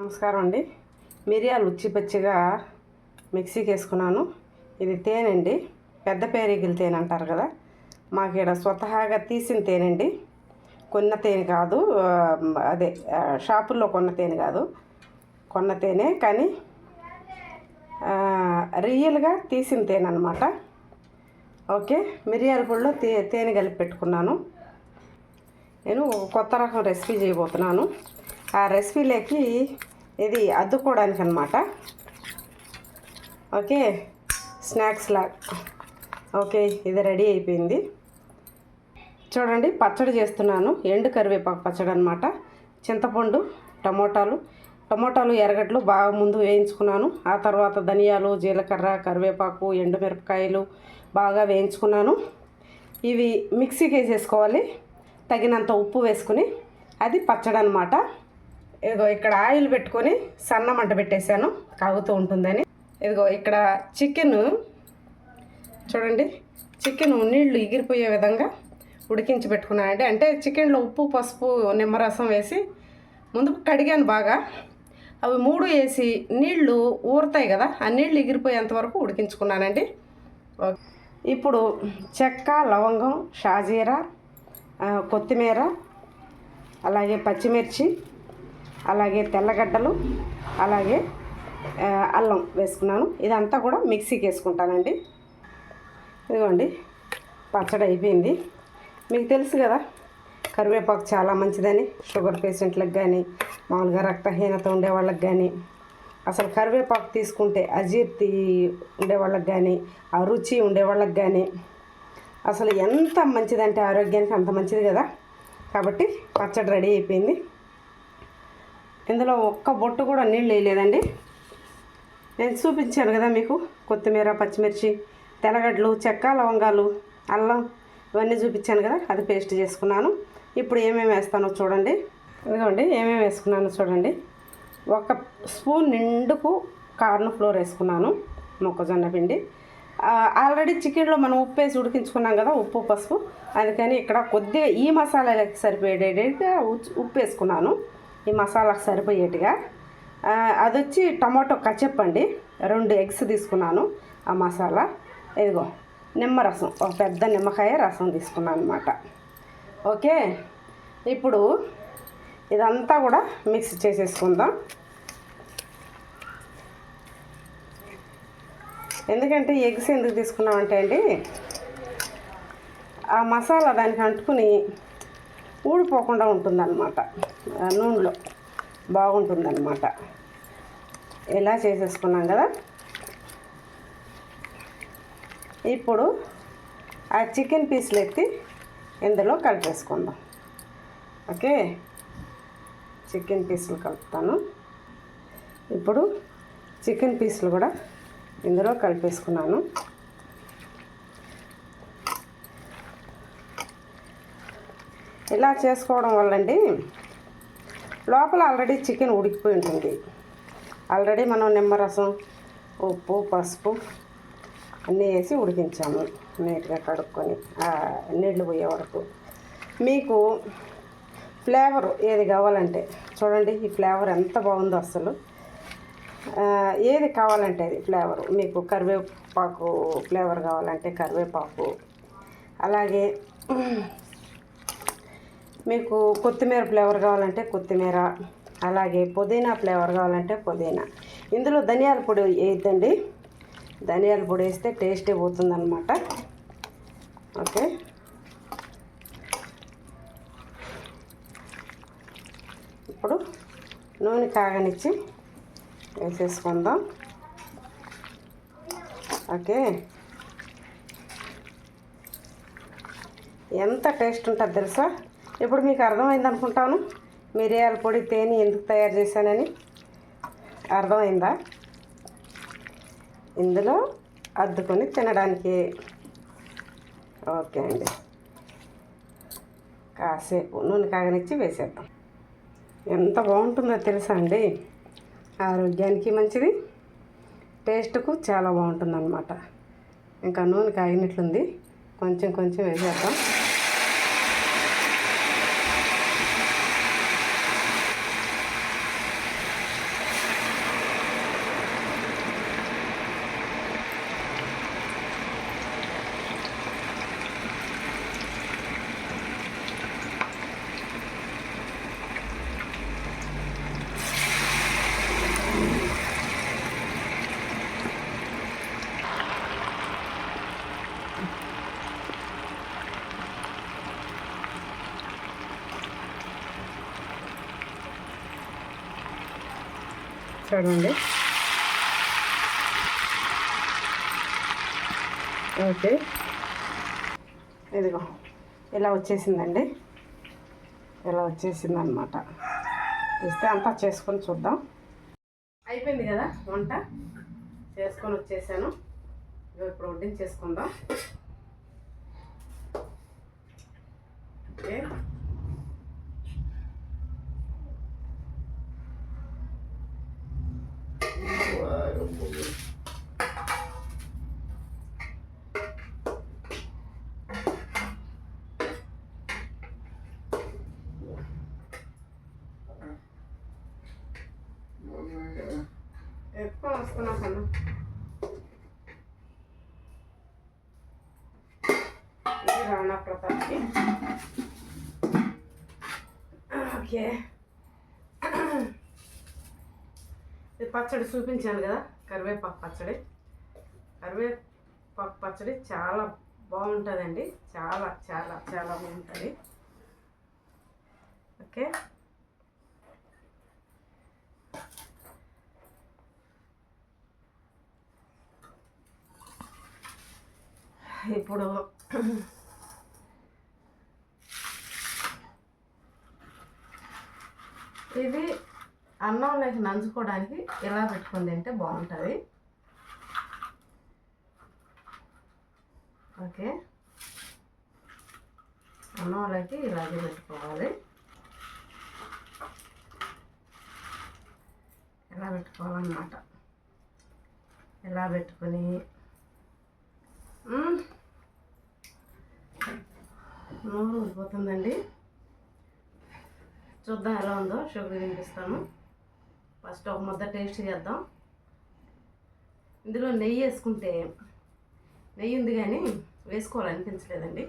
నమస్కారం అండి. మిరియాలు ఉచ్చి పచ్చిగా మిక్సీకి వేసుకున్నాను ఇది తేనండి. పెద్ద పేరేగిల తేనె అంటారు కదా. మాకు ఇక్కడ స్వతహాగా తీసిన తేనండి. కొన్న తేనె కాదు అదే షాపుల్లో కొన్న తేనె కాదు. కొన్న తేనె కానీ రియల్గా తీసిన తేనె అనమాట ఓకే మిరియాల పొడిలో తే తేనె కలిపి పెట్టుకున్నాను. నేను కొత్త రకం రెసిపీ చేయబోతున్నాను. ఆ రెసిపీలోకి ఇది అద్దుకోవడానికి అనమాట ఓకే? స్నాక్స్ లా. ఓకే ఇది రెడీ అయిపోయింది. చూడండి పచ్చడి చేస్తున్నాను. ఎండు కరివేపాకు పచ్చడి అనమాట చింతపండు టమోటాలు. టమోటాలు ఎర్రగడ్డలు బాగా ముందు వేయించుకున్నాను. ఆ తర్వాత ధనియాలు జీలకర్ర కరివేపాకు ఎండుమిరపకాయలు బాగా వేయించుకున్నాను. ఇవి మిక్సీకి వేసేసుకోవాలి. తగినంత ఉప్పు వేసుకుని అది పచ్చడి అనమాట ఇదిగో ఇక్కడ ఆయిల్ పెట్టుకొని సన్న మంట పెట్టేశాను కాగుతూ ఉంటుందని. ఇదిగో ఇక్కడ చికెన్ చూడండి చికెన్ నీళ్ళు ఎగిరిపోయే విధంగా ఉడికించి పెట్టుకున్నానండి అంటే చికెన్లో ఉప్పు పసుపు నిమ్మరసం వేసి ముందు కడిగాను బాగా. అవి మూడు వేసి నీళ్ళు ఊరుతాయి కదా ఆ నీళ్ళు ఎగిరిపోయేంత వరకు ఉడికించుకున్నానండి. ఓకే. ఇప్పుడు చెక్క లవంగం షాజీరా కొత్తిమీర అలాగే పచ్చిమిర్చి అలాగే తెల్లగడ్డలు అలాగే అల్లం వేసుకున్నాను. ఇదంతా కూడా మిక్సీకి వేసుకుంటానండి. ఇదిగోండి పచ్చడి అయిపోయింది. మీకు తెలుసు కదా కరివేపాకు చాలా మంచిదని షుగర్ పేషెంట్లకు కానీ మామూలుగా రక్తహీనత ఉండే వాళ్ళకి కానీ అసలు కరివేపాకు తీసుకుంటే అజీర్తి ఉండేవాళ్ళకి కానీ ఆ రుచి ఉండేవాళ్ళకి కానీ అసలు ఎంత మంచిదంటే ఆరోగ్యానికి అంత మంచిది కదా. కాబట్టి పచ్చడి రెడీ అయిపోయింది. ఇందులో ఒక్క బొట్టు కూడా నీళ్ళు వేయలేదండి. నేను చూపించాను కదా మీకు కొత్తిమీర పచ్చిమిర్చి తెల్లగడ్డలు చెక్క లవంగాలు అల్లం ఇవన్నీ చూపించాను కదా అది పేస్ట్ చేసుకున్నాను. ఇప్పుడు ఏమేమి వేస్తానో చూడండి. ఇదిగోండి ఏమేమి వేసుకున్నానో చూడండి. ఒక స్పూన్ నిండుకు కార్న్ ఫ్లోర్ వేసుకున్నాను మొక్కజొన్న పిండి. ఆల్రెడీ చికెన్లో మనం ఉప్పు వేసి ఉడికించుకున్నాం కదా ఉప్పు పసుపు. అందుకని ఇక్కడ కొద్దిగా ఈ మసాలాలకు సరిపోయేటట్టుగా ఉచ్- ఉప్పు వేసుకున్నాను. ఈ మసాలాకు సరిపోయేట్టుగా. అది వచ్చి టమాటో కచప్ అండి. రెండు ఎగ్స్ తీసుకున్నాను ఆ మసాలా. ఇదిగో నిమ్మరసం ఒక పెద్ద నిమ్మకాయ రసం తీసుకున్నాను అనమాట ఓకే? ఇప్పుడు ఇదంతా కూడా మిక్స్ చేసేసుకుందాం. ఎందుకంటే ఎగ్స్ ఎందుకు తీసుకున్నామంటే అండి ఆ మసాలా దానికి అంటుకుని ఊడిపోకుండా ఉంటుందన్నమాట. ఆ నూనెలో బాగుంటుందన్నమాట. ఇలా చేసేసుకున్నాం కదా. ఇప్పుడు ఆ చికెన్ పీసులు ఎత్తి ఇందులో కలిపేసుకుందాం. ఓకే? చికెన్ పీసులు కలుపుతాను. ఇప్పుడు చికెన్ పీసులు కూడా ఇందులో కలిపేసుకున్నాను. ఇలా చేసుకోవడం వల్ల అండి లోపల ఆల్రెడీ చికెన్ ఉడికిపోయి ఉంటుంది. ఆల్రెడీ మనం నిమ్మరసం ఉప్పు పసుపు అన్నీ వేసి ఉడికించాము. నీట్గా కడుక్కొని ఆ నీళ్ళు పోయే వరకు. మీకు ఫ్లేవర్ ఏది కావాలంటే చూడండి ఈ ఫ్లేవర్ ఎంత బాగుందో అసలు. ఏది కావాలంటే అది ఫ్లేవర్. మీకు కరివేపాకు ఫ్లేవర్ కావాలంటే కరివేపాకు అలాగే మీకు కొత్తిమీర ఫ్లేవర్ కావాలంటే కొత్తిమీర అలాగే పుదీనా ఫ్లేవర్ కావాలంటే పుదీనా. ఇందులో ధనియాల పొడి వేయద్దండి. ధనియాల పొడి వేస్తే టేస్టే పోతుందన్నమాట. ఓకే. ఇప్పుడు నూనె కాగనిచ్చి వేసేసుకుందాం. ఓకే. ఎంత టేస్ట్ ఉంటుంది తెలుసా? ఇప్పుడు మీకు అర్థమైంది అనుకుంటాను. మిరియాల పొడి తేనె ఎందుకు తయారు చేశానని. అర్థమైందా? ఇందులో అద్దుకొని తినడానికి. ఓకే అండి. కాసేపు నూనె కాగనిచ్చి వేసేద్దాం. ఎంత బాగుంటుందో తెలుసా అండి? ఆరోగ్యానికి మంచిది. టేస్ట్కు చాలా బాగుంటుంది అనమాట ఇంకా నూనె కాగినట్లుంది. కొంచెం కొంచెం వేసేద్దాం. చూడండి ఓకే. ఇదిగో ఇలా వచ్చేసిందండి. ఇలా వచ్చేసింది అనమాట ఇస్తే అంతా చేసుకొని చూద్దాం. అయిపోయింది కదా వంట? చేసుకొని వచ్చేసాను. ఇప్పుడు వడ్డించేసుకుందాం. ఓకే. ఎక్కువ వస్తున్నా కన్నా ఇది రాణా ప్రతాప్కి ఓకే ఇది పచ్చడి చూపించాను కదా కరివేపాకు పచ్చడి. కరివేపాకు పచ్చడి చాలా బాగుంటుందండి. చాలా చాలా చాలా బాగుంటుంది. ఓకే. ఇప్పుడు ఇది అన్నంలోకి నంచుకోవడానికి ఇలా పెట్టుకుని తింటే బాగుంటుంది? ఓకే. అన్నంలోకి ఇలాగే పెట్టుకోవాలి. ఇలా పెట్టుకోవాలన్నమాట? ఇలా పెట్టుకొని? నూరు నోరు చూద్దాం ఎలా ఉందో షుగర్ తినిపిస్తాను ఫస్ట్ ఒక ముద్ద టేస్ట్ చేద్దాం. ఇందులో నెయ్యి వేసుకుంటే నెయ్యి ఉంది కానీ వేసుకోవాలనిపించలేదండి.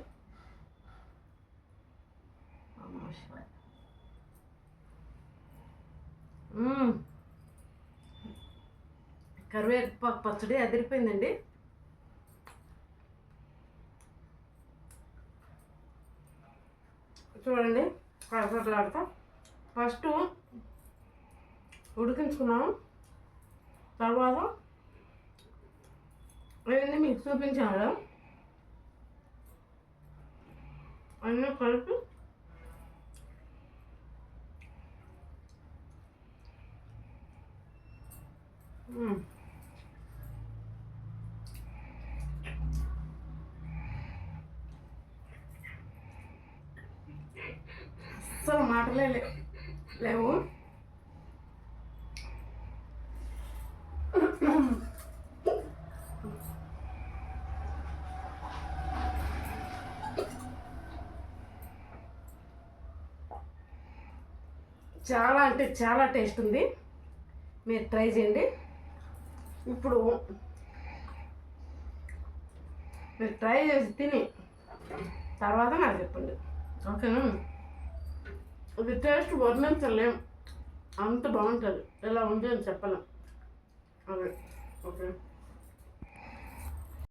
కరివేపాకు పచ్చడి అదిరిపోయిందండి. చూడండి కరకరలాడుతా ఫస్ట్ ఉడికించుకున్నాం. తర్వాత అవన్నీ మీకు చూపించాను అన్నీ కలిపి అస్సలు మాటలే లేవు. చాలా అంటే చాలా టేస్ట్ ఉంది. మీరు ట్రై చేయండి. ఇప్పుడు మీరు ట్రై చేసి తిని తర్వాత నాకు చెప్పండి. ఓకేనా? ఇది టేస్ట్ వర్ణించలేం. అంత బాగుంటుంది. ఎలా ఉంది అని చెప్పలేం. అదే. ఓకే.